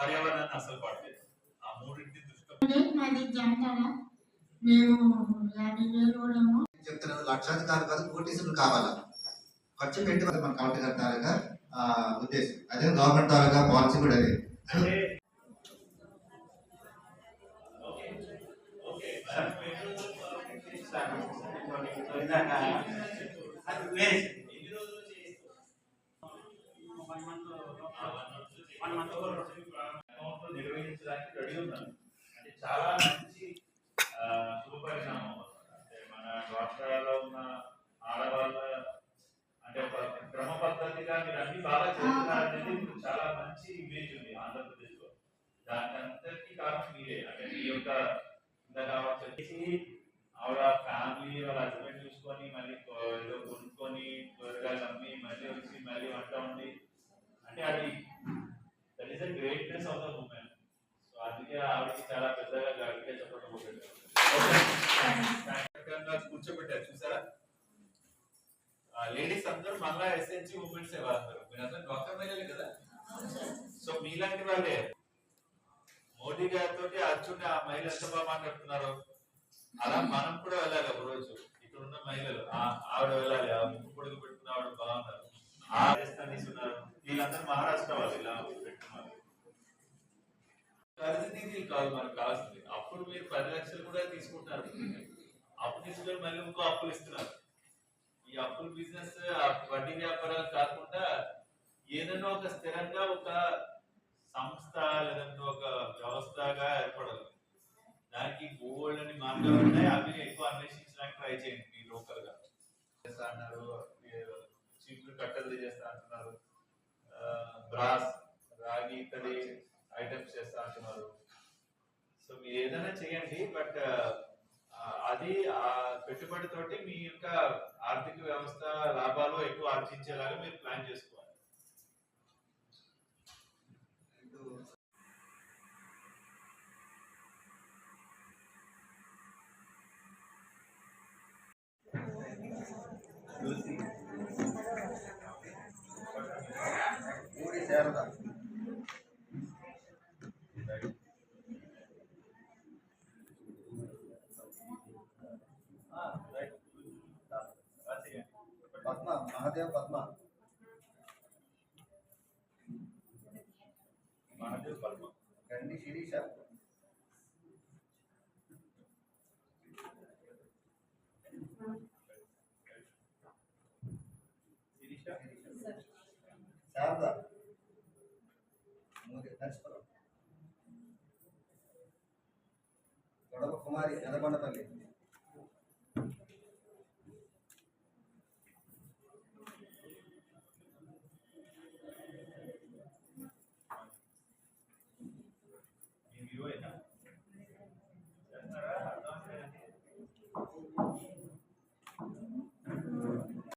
అసలు పడలేదు ఆ మూడింటి దృష్టిలో అంటే మాది జంటన మేము యాభై వేలు కూడా చెప్తున్నారు లక్షాధికారులు కాదు కోటీసులు కావాలా? ఖర్చు పెట్టి మన కౌంటర్ గారి తాలూకా ఆ, ఉద్దేశం. అదే గవర్నమెంట్ తాలూకా పాలసీ కూడా అదే. అంటే okay. one month ah one month one month account లో నిర్వహించడానికి రెడీ ఉన్నాను అంటే చాలా మంచి ఆ, శుభపరిణామం అంటే మన రాష్ట్రాల్లో ఉన్న ఆడవాళ్ళ అంటే ఒక క్రమ పద్ధతిగా మీరు అన్ని బాగా చేస్తున్నారనేది ఇప్పుడు చాలా మంచి ఇమేజ్ ఉంది ఆంధ్రప్రదేశ్ లో దానికి అంతటికీ కారణం మీరే అంటే మీ యొక్క ఇందాక వచ్చేసి ఆవిడ ఫ్యామిలీ వాళ్ళ greatness of the women so అందుకే ఆవిడకి చాలా పెద్దగా గట్టిగా చెప్పడం ఒకటి కూర్చోబెట్టారు. చూసారా? లేడీస్ అందరూ మళ్ళా ఎస్ఎన్జి ఉమెన్స్ వాళ్ళందరూ మీరందరూ డాక్టర్ మహిళలే కదా? సో మీలాంటి వాళ్ళే. మోడీ గారితో అర్జున్ ఆ మహిళ ఎంత బాగా మాట్లాడుతున్నారు అలా మనం కూడా వెళ్ళాలి ఒక రోజు ఇక్కడ ఉన్న మహిళలు ఆవిడ వెళ్ళాలి. ఆ ముక్కు పొడుగు పెట్టుకున్న ఆవిడ బాగున్నారు కావాల్సింది. అప్పుడు మీరు పది లక్షలు కూడా తీసుకుంటారు. అప్పు తీసుకొని మళ్ళీ ఇంకో అప్పులు ఇస్తున్నారు. ఈ అప్పుల బిజినెస్ వడ్డీ వ్యాపారాలు కాకుండా ఏదైనా ఒక స్థిరంగా ఒక సంస్థ లేదంటే ఒక వ్యవస్థగా ఏర్పడాలి. దానికి గోల్డ్ అని మార్గాలు ఉన్నాయి. అవి ఎక్కువ అన్వేషించడానికి ట్రై చేయండి మీ లోకల్గా. చేస్తా అన్నారు. చీపులు కట్టలు చేస్తా అంటున్నారు. బ్రాస్ రాగి ఇత్తడి ఐటమ్స్ చేస్తా అంటున్నారు. సో మీరు ఏదైనా చేయండి బట్ అది ఆ పెట్టుబడితోటి మీ యొక్క ఆర్థిక వ్యవస్థ లాభాలు ఎక్కువ ఆర్జించేలాగా మీరు ప్లాన్ చేసుకోవాలి ఊరి శారద పద్మ మహాదేవ్ పద్మ. మహాదేవ్ పద్మ. గండి శిరీష. శారద. మోదీ నరసిపురం గొడవ కుమారి ఎర్రగొండపల్లి